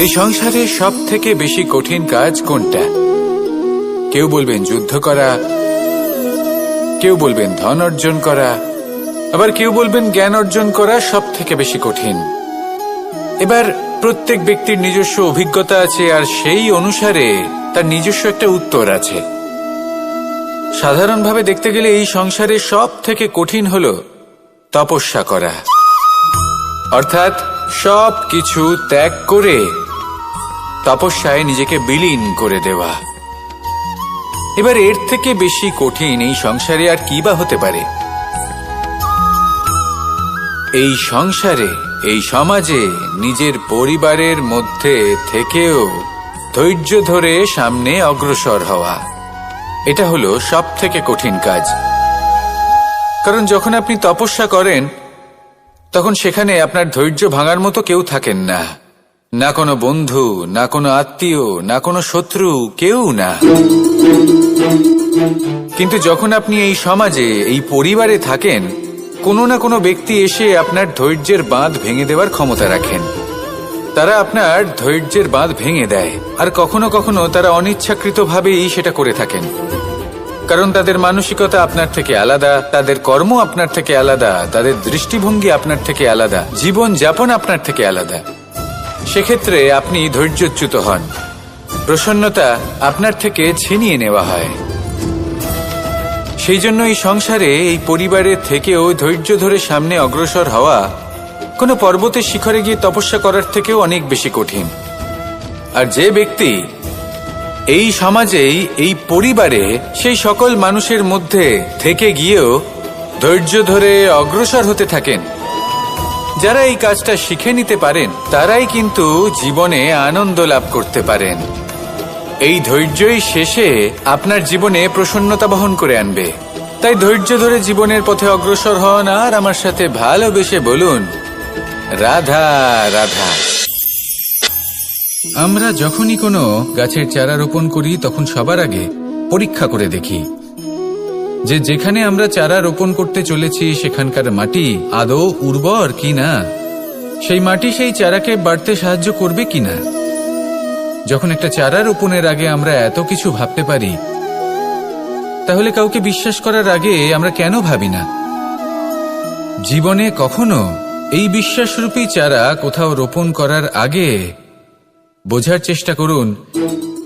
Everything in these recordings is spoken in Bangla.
এই সংসারে সব থেকে বেশি কঠিন কাজ কোনটা? কেউ বলবেন যুদ্ধ করা, কেউ বলবেন ধন অর্জন করা, আবার কেউ বলবেন জ্ঞান অর্জন করা সব থেকে বেশি কঠিন। এবার প্রত্যেক ব্যক্তির নিজস্ব অভিজ্ঞতা আছে আর সেই অনুসারে তার নিজস্ব একটা উত্তর আছে। সাধারণভাবে দেখতে গেলে এই সংসারে সব থেকে কঠিন হল তপস্যা করা। অর্থাৎ সব কিছু ত্যাগ করে তপস্যায় নিজেকে বিলীন করে দেওয়া। এবার এর থেকে বেশি কঠিন এই সংসারে আর কি বা হতে পারে? এই সংসারে, এই সমাজে নিজের পরিবারের মধ্যে থেকেও ধৈর্য ধরে সামনে অগ্রসর হওয়া। এটা হলো সব থেকে কঠিন কাজ। কারণ যখন আপনি তপস্যা করেন, তখন সেখানে আপনার ধৈর্য ভাঙার মতো কেউ থাকেন না। না কোনো বন্ধু, না কোনো আত্মীয়, না কোনো শত্রু, কেউ না। কিন্তু যখন আপনি এই সমাজে, এই পরিবারে থাকেন, কোনো না কোনো ব্যক্তি এসে আপনার ধৈর্যের বাঁধ ভেঙে দেওয়ার ক্ষমতা রাখেন। তারা আপনার ধৈর্যের বাঁধ ভেঙে দেয়, আর কখনো কখনো তারা অনিচ্ছাকৃতভাবেই সেটা করে থাকেন। কারণ তাদের মানসিকতা আপনার থেকে আলাদা, তাদের কর্ম আপনার থেকে আলাদা, তাদের দৃষ্টিভঙ্গি আপনার থেকে আলাদা জীবন যাপন আপনার থেকে আলাদা। সেক্ষেত্রে আপনি ধৈর্যচ্যুত হন। প্রসন্নতা আপনার থেকে ছিনিয়ে নেওয়া হয়। সেই জন্য এই সংসারে এই পরিবারের থেকেও ধৈর্য ধরে সামনে অগ্রসর হওয়া কোনো পর্বতের শিখরে গিয়ে তপস্যা করার থেকেও অনেক বেশি কঠিন। আর যে ব্যক্তি এই সমাজেই, এই পরিবারে, সেই সকল মানুষের মধ্যে থেকে গিয়েও ধৈর্য ধরে অগ্রসর হতে থাকেন। যারা এই কাজটা শিখে নিতে পারেন, তারাই কিন্তু জীবনে আনন্দ লাভ করতে পারেন। এই ধৈর্যই শেষে আপনার জীবনে প্রসন্নতা বহন করে আনবে। তাই ধৈর্য ধরে জীবনের পথে অগ্রসর হন আর আমার সাথে ভালোবেসে বলুন, রাধা রাধা। আমরা যখনই কোনো গাছের চারা রোপণ করি, তখন সবার আগে পরীক্ষা করে দেখি যে যেখানে আমরা চারা রোপণ করতে চলেছি, সেখানকার মাটি আদৌ উর্বর কি না সেই মাটি সেই চারাকে বাড়তে সাহায্য করবে কিনা? যখন একটা চারা রোপণের আগে আমরা এত কিছু ভাবতে পারি, তাহলে কাউকে বিশ্বাস করার আগে আমরা কেন ভাবি না? জীবনে কখনো এই বিশ্বাসরূপী চারা কোথাও রোপণ করার আগে বোঝার চেষ্টা করুন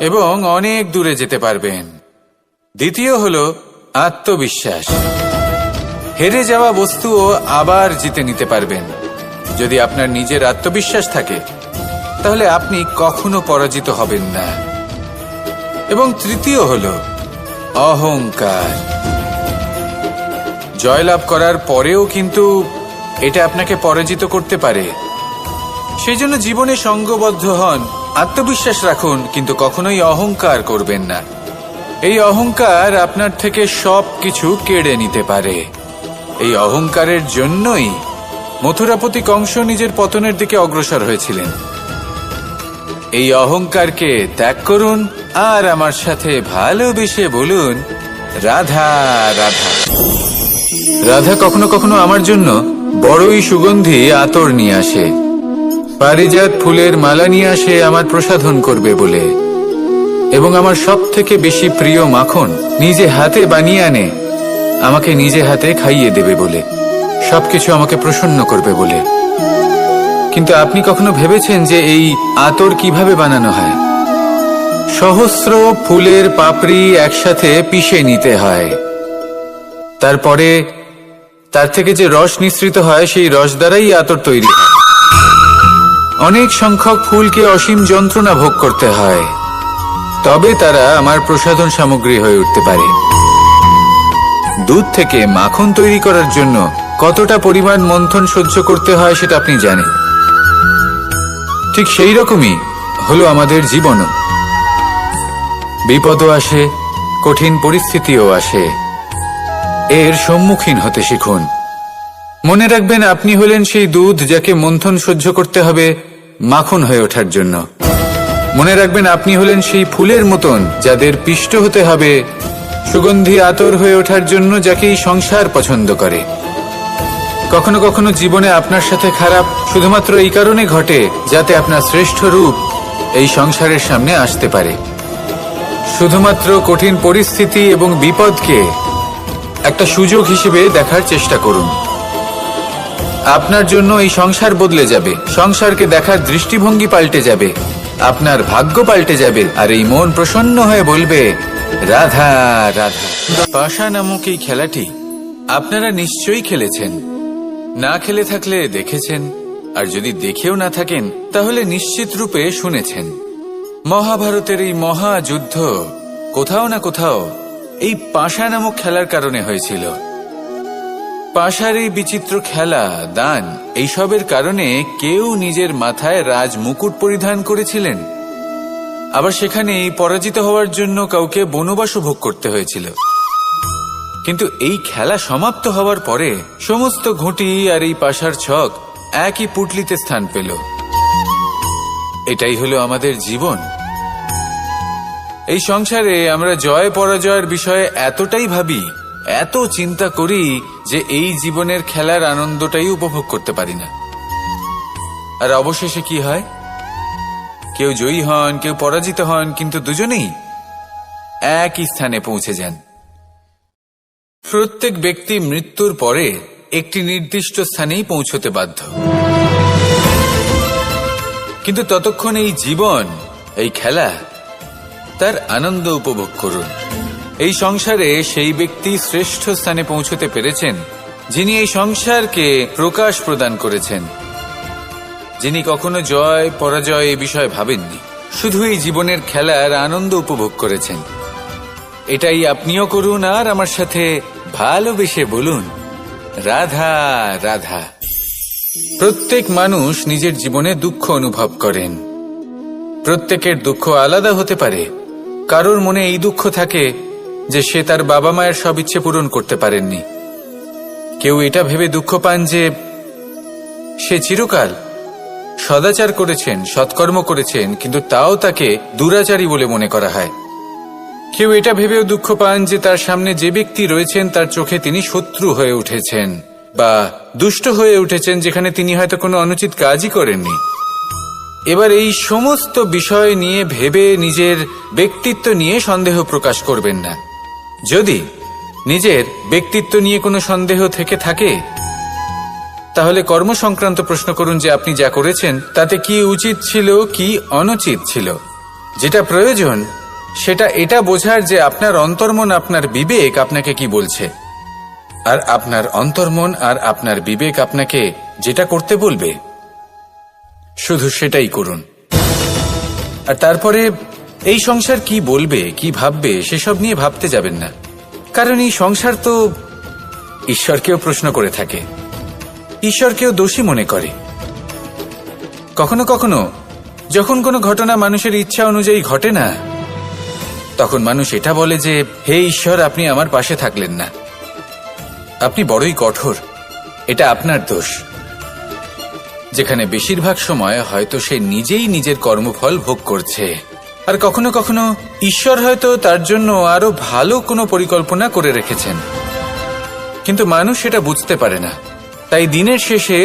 এবং অনেক দূরে যেতে পারবেন। দ্বিতীয় হল আত্মবিশ্বাস। হেরে যাওয়া বস্তুও আবার জিতে নিতে পারবেন। যদি আপনার নিজের আত্মবিশ্বাস থাকে, তাহলে আপনি কখনো পরাজিত হবেন না। এবং তৃতীয় হল অহংকার। জয়লাভ করার পরেও কিন্তু এটা আপনাকে পরাজিত করতে পারে। সেই জন্য জীবনে সঙ্গবদ্ধ হন। আত্মবিশ্বাস রাখুন, কিন্তু কখনোই অহংকার করবেন না। এই অহংকার আপনার থেকে সব কিছু কেড়ে নিতে পারে। এই অহংকারের জন্যই মথুরাপতি কংস নিজের পতনের দিকে অগ্রসর হয়েছিলেন। এই অহংকারকে ত্যাগ করুন, আর আমার সাথে ভালোবেসে বলুন, রাধা রাধা। রাধা কখনো কখনো আমার জন্য বড়ই সুগন্ধি আতর নিয়ে আসে। পারিজাত ফুলের মালা নিয়ে আসে আমার প্রসাধন করবে বলে। এবং আমার সব থেকে বেশি প্রিয় মাখন নিজে হাতে বানিয়ে আনে, আমাকে নিজে হাতে খাইয়ে দেবে বলে। সবকিছু আমাকে প্রসন্ন করবে বলে। কিন্তু আপনি কখনো ভেবেছেন যে এই আতর কীভাবে বানানো হয়? সহস্র ফুলের পাপড়ি একসাথে পিষে নিতে হয়। তারপরে তার থেকে যে রস নিঃসৃত হয়, সেই রস দ্বারাই আতর তৈরি হয়। অনেক সংখ্যক ফুলকে অসীম যন্ত্রণা ভোগ করতে হয়। তবে তারা আমার প্রসাধন সামগ্রী হয়ে উঠতে পারে। দুধ থেকে মাখন তৈরি করার জন্য কতটা পরিমাণ মন্থন সহ্য করতে হয় সেটা আপনি জানেন। ঠিক সেই রকমই হলো আমাদের জীবনও। বিপদও আসে, কঠিন পরিস্থিতিও আসে। এর সম্মুখীন হতে শিখুন। মনে রাখবেন, আপনি হলেন সেই দুধ যাকে মন্থন সহ্য করতে হবে মাখন হয়ে ওঠার জন্য। মনে রাখবেন, আপনি হলেন সেই ফুলের মতন যাদের পিষ্ট হতে হবে, সুগন্ধি আতর হয়ে ওঠার জন্য যাকে এই সংসার পছন্দ করে। কখনো কখনো জীবনে আপনার সাথে খারাপ শুধুমাত্র এই কারণে ঘটে যাতে আপনার শ্রেষ্ঠ রূপ এই সংসারের সামনে আসতে পারে। শুধুমাত্র কঠিন পরিস্থিতি এবং বিপদকে একটা সুযোগ হিসেবে দেখার চেষ্টা করুন। আপনার জন্য এই সংসার বদলে যাবে। সংসারকে দেখার দৃষ্টিভঙ্গি পাল্টে যাবে। আপনার ভাগ্য পাল্টে যাবে। আর এই মন প্রসন্ন হয়ে বলবে, রাধা রাধা। পাশা নামক এই খেলাটি আপনারা নিশ্চয়ই খেলেছেন। না খেলে থাকলে দেখেছেন, আর যদি দেখেও না থাকেন, তাহলে নিশ্চিত রূপে শুনেছেন। মহাভারতের এই মহাযুদ্ধ কোথাও না কোথাও এই পাশা নামক খেলার কারণে হয়েছিল। পাশার এই বিচিত্র খেলা, দান, এইসবের কারণে কেউ নিজের মাথায় রাজ মুকুট পরিধান করেছিলেন। আবার সেখানে পরাজিত হওয়ার জন্য কাউকে বনবাসও ভোগ করতে হয়েছিল। কিন্তু এই খেলা সমাপ্ত হওয়ার পরে সমস্ত ঘুঁটি আর এই পাশার ছক একই পুটলিতে স্থান পেল। এটাই হলো আমাদের জীবন। এই সংসারে আমরা জয় পরাজয়ের বিষয়ে এতটাই ভাবি এত চিন্তা করি যে এই জীবনের খেলার আনন্দটাই উপভোগ করতে পারি না। আর অবশেষে কি হয়? কেউ জয়ী হন, কেউ পরাজিত হন, কিন্তু দুজনেই একই স্থানে পৌঁছে যান। প্রত্যেক ব্যক্তি মৃত্যুর পরে একটি নির্দিষ্ট স্থানেই পৌঁছতে বাধ্য। কিন্তু ততক্ষণ এই জীবন, এই খেলা, তার আনন্দ উপভোগ করুন। এই সংসারে সেই ব্যক্তি শ্রেষ্ঠ স্থানে পৌঁছতে পেরেছেন, যিনি এই সংসারকে প্রকাশ প্রদান করেছেন। যিনি কখনো জয়, পরাজয় এই বিষয়ে ভাবেননি, শুধু এই জীবনের খেলার আনন্দ উপভোগ করেছেন। এটাই আপনিও করুন আর আমার সাথে ভালোবেসে বলুন, রাধা রাধা। প্রত্যেক মানুষ নিজের জীবনে দুঃখ অনুভব করেন। প্রত্যেকের দুঃখ আলাদা হতে পারে। কারোর মনে এই দুঃখ থাকে যে সে তার বাবা মায়ের সব ইচ্ছে পূরণ করতে পারেননি। কেউ এটা ভেবে দুঃখ পান যে সে চিরকাল সদাচার করেছেন, সৎকর্ম করেছেন, কিন্তু তাও তাকে দুরাচারী বলে মনে করা হয়। কেউ এটা ভেবেও দুঃখ পান যে তার সামনে যে ব্যক্তি রয়েছেন, তার চোখে তিনি শত্রু হয়ে উঠেছেন বা দুষ্ট হয়ে উঠেছেন, যেখানে তিনি হয়তো কোনো অনুচিত কাজই করেননি। এবার এই সমস্ত বিষয় নিয়ে ভেবে নিজের ব্যক্তিত্ব নিয়ে সন্দেহ প্রকাশ করবেন না। যদি নিজের ব্যক্তিত্ব নিয়ে কোনো সন্দেহ থেকে থাকে, তাহলে কর্ম সংক্রান্ত প্রশ্ন করুন যে আপনি যা করেছেন, তাতে কি উচিত ছিল, কি অনুচিত ছিল। যেটা প্রয়োজন, সেটা এটা বোঝার যে আপনার অন্তর্মন, আপনার বিবেক আপনাকে কি বলছে। আর আপনার অন্তর্মন আর আপনার বিবেক আপনাকে যেটা করতে বলবে, শুধু সেটাই করুন। আর তারপরে এই সংসার কি বলবে, কি ভাববে, সেসব নিয়ে ভাবতে যাবেন না। কারণ এই সংসার তো ঈশ্বরকেও প্রশ্ন করে থাকে। ঈশ্বরকেও দোষী মনে করে। কখনো কখনো যখন কোনো ঘটনা মানুষের ইচ্ছা অনুযায়ী ঘটে না, তখন মানুষ এটা বলে যে, হে ঈশ্বর, আপনি আমার পাশে থাকলেন না। আপনি বড়ই কঠোর। এটা আপনার দোষ। যেখানে বেশিরভাগ সময় হয়তো সে নিজেই নিজের কর্মফল ভোগ করছে। আর কখনো কখনো ঈশ্বর হয়তো তার জন্য আরও ভালো কোনো পরিকল্পনা করে রেখেছেন। কিন্তু মানুষ সেটা বুঝতে পারে না। তাই দিনের শেষে